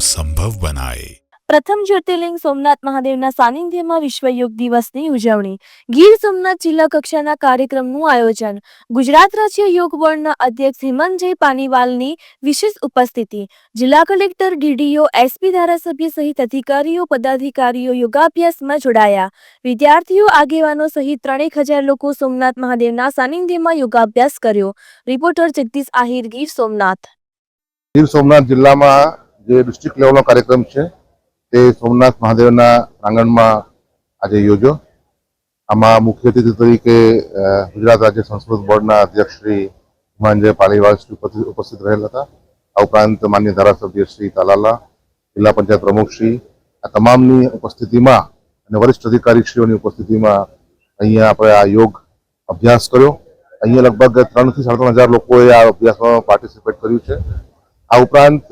संभव बनाए પ્રથમ જ્યોતિર્લિંગ સોમનાથ મહાદેવના સાનિધ્યમાં વિશ્વ યોગ દિવસની ઉજવણી ગીર સોમનાથ જિલ્લા કક્ષાના કાર્યક્રમનું આયોજન ગુજરાત રાજ્ય યોગ બોર્ડના અધ્યક્ષ હેમંતજય પાનીવાલની વિશેષ ઉપસ્થિતિ જિલ્લા કલેક્ટર ડીડીઓ એસપી ધારાસભ્ય સહિત અધિકારીઓ પદાધિકારીઓ યોગાભ્યાસમાં જોડાયા વિદ્યાર્થીઓ આગેવાનો સહિત ત્રણેક હજાર લોકો સોમનાથ મહાદેવના સાનિધ્યમાં યોગાભ્યાસ કર્યો રિપોર્ટર જગદીશ આહિર ગીર સોમનાથ ગીર સોમનાથ જિલ્લામાં જે ડિસ્ટ્રિક્ટ લેવલનો કાર્યક્રમ છે, તે સોમનાથ મહાદેવના પ્રાંગણમાં આજે યોજો આમાં મુખ્ય અતિથિ તરીકે ગુજરાત રાજ્ય સંસ્કૃત બોર્ડના અધ્યક્ષ શ્રી હિમાંજય પાલીવાલ શ્રી ઉપસ્થિત રહેલા હતા. આ ઉપરાંત માન્ય ધારાસભ્ય શ્રી તાલાલા, જિલ્લા પંચાયત પ્રમુખ શ્રી, આ તમામની ઉપસ્થિતિમાં અને વરિષ્ઠ અધિકારીશ્રીઓની ઉપસ્થિતિમાં અહીંયા આપણે આ યોગ અભ્યાસ કર્યો. અહીંયા લગભગ ત્રણથી સાડા ત્રણ હજાર લોકોએ આ અભ્યાસમાં પાર્ટિસિપેટ કર્યું છે. આ ઉપરાંત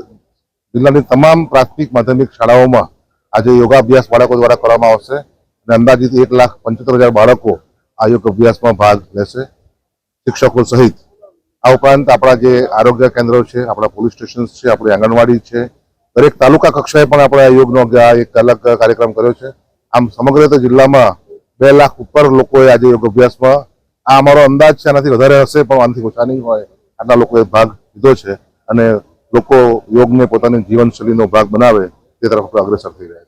જિલ્લાની તમામ પ્રાથમિક માધ્યમિક શાળાઓમાં આજે યોગાભ્યાસ બાળકો દ્વારા કરવામાં આવશે અને અંદાજિત એક લાખ પંચોતેર હજાર બાળકો આ યોગ અભ્યાસમાં ભાગ લેશે. શિક્ષકો સહિત આ ઉપરાંત આપણા જે આરોગ્ય કેન્દ્રો છે, આપણા પોલીસ સ્ટેશન છે, આપણી આંગણવાડી છે, દરેક તાલુકા કક્ષાએ પણ આપણે આ યોગનો એક અલગ કાર્યક્રમ કર્યો છે. આમ સમગ્ર રીતે જિલ્લામાં બે લાખ ઉપર લોકોએ આજે યોગ અભ્યાસમાં આ અમારો અંદાજ છે, આનાથી વધારે હશે, પણ આનાથી ઓછા નહીં હોય, આટલા લોકોએ ભાગ લીધો છે. અને લોકો યોગને પોતાની જીવનશૈલીનો ભાગ બનાવે તે તરફ અગ્રેસર થઈ રહ્યા છે.